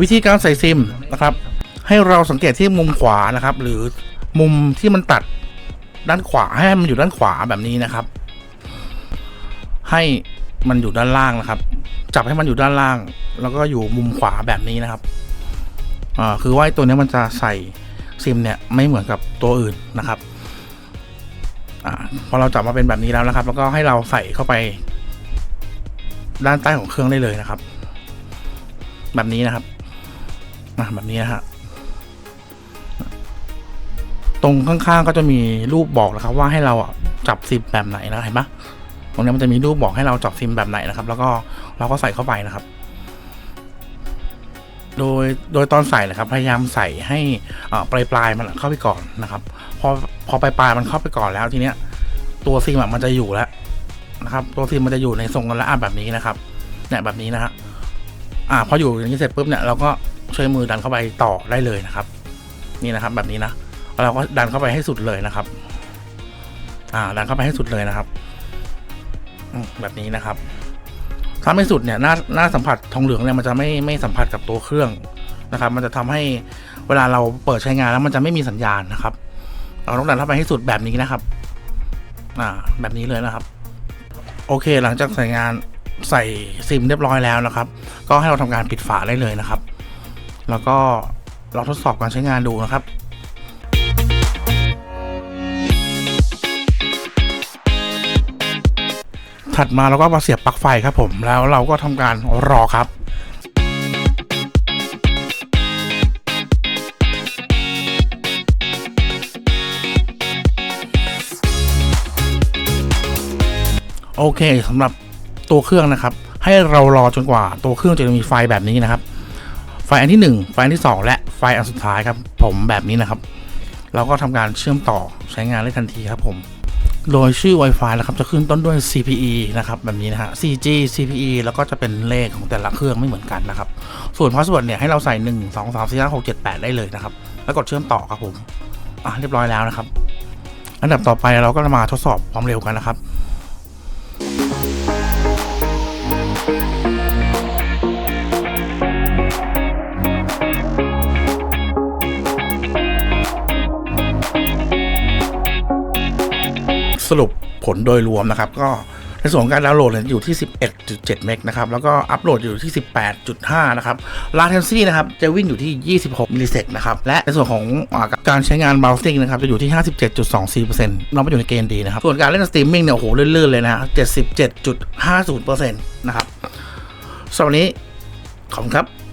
วิธีการใส่ซิมนะครับ ให้เราสังเกตที่มุมขวานะครับ หรือมุมที่มันตัดด้านขวาให้มันอยู่ด้านขวาแบบนี้นะครับ ให้มันอยู่ด้านล่างนะครับ จับให้มันอยู่ด้านล่าง แล้วก็อยู่มุมขวาแบบนี้นะครับอ่าคือว่าตัวนี้มันจะใส่ซิมเนี่ยไม่เหมือนกับตัวอื่นนะครับอ่าพอเราจับมาเป็นแบบนี้แล้วนะครับ แล้วก็ให้เราใส่เข้าไป ด้านใต้ของเครื่องได้เลยนะครับ แบบนี้นะครับอะแบบนี้นะฮะตรงข้างๆก็จะมีรูปบอกนะครับ ว่าให้เราจับซิมแบบไหนนะเห็นปะตรงนี้มันจะมีรูปบอกให้เราจับซิมแบบไหนนะครับ แล้วก็เราก็ใส่เข้าไปนะครับ โดยโดยตอนใส่นะครับ พยายามใส่ให้ปลายปลายๆมันเข้าไปก่อนนะครับ พอพอปลายปลายๆมันเข้าไปก่อนแล้วทีเนี้ย ตัวซิมมันจะอยู่แล้วนะครับ ตัวซิมมันจะอยู่ในทรงกันละอะแบบนี้นะครับเนี่ยแบบนี้นะฮะ อ่าพออยู่อย่างนี้เสร็จปุ๊บเนี่ยเราก็ใช้มือดันเข้าไปต่อได้เลยนะครับ นี่นะครับแบบนี้นะเราก็ดันเข้าไปให้สุดเลยนะครับ อ่า ดันเข้าไปให้สุดเลยนะครับแบบนี้นะครับ ถ้าไม่สุดเนี่ยหน้าหน้าสัมผัสทองเหลืองเนี่ยมันจะไม่ไม่สัมผัสกับตัวเครื่องนะครับ มันจะทำให้เวลาเราเปิดใช้งานแล้วมันจะไม่มีสัญญาณนะครับ เราต้องดันเข้าไปให้สุดแบบนี้นะครับ อ่า แบบนี้เลยนะครับ โอเค หลังจากใส่งาน ใส่ซิมเรียบร้อยแล้วนะครับ ก็ให้เราทำการปิดฝาได้เลยนะครับ แล้วก็เราทดสอบการใช้งานดูนะครับถัดมาเราก็มาเสียบปลั๊กไฟครับผมแล้วเราก็ทำการรอครับ โอเคสำหรับ ตัวเครื่องนะครับ ให้เรารอจนกว่าตัวเครื่องจะมีไฟแบบนี้นะครับ ไฟอันที่ 1 ไฟอันที่ 2 และไฟอันสุดท้ายครับ ผมแบบนี้นะครับ เราก็ทำการเชื่อมต่อใช้งานได้ทันทีครับผม โดยชื่อ Wi-Fi นะครับจะขึ้นต้นด้วย CPE นะครับแบบนี้นะฮะ 4G CPE แล้วก็จะเป็นเลขของแต่ละเครื่องไม่เหมือนกันนะครับ ส่วนพาสเวิร์ดเนี่ยให้เราใส่ 1 2 3 4 5 6 7 8 ได้เลยนะครับ แล้วกดเชื่อมต่อครับผมอะเรียบร้อยแล้วนะครับ อันดับต่อไปเราก็จะมาทดสอบความเร็วกันนะครับ รุปผลโดยรวมนะครับ ก็ในส่วนของการดาวน์โหลดอยู่ที่ 11.7 เมกนะครับ แล้วก็อัปโหลดอยู่ที่ 18.5 นะครับ latency นะครับ จะวิ่งอยู่ที่ 26 มิลลิเซกนะครับ และในส่วนของอการใช้งาน browsing นะครับ จะอยู่ที่ 57.24%น้องไปอยู่ในเกณฑ์ดีนะครับ ส่วนการเล่นสตรีมมิ่งเนี่ย โอ้โห ลื่นๆ เลยนะฮะ77.50%นะครับสำหรับวันนี้ ขอบคุณครับ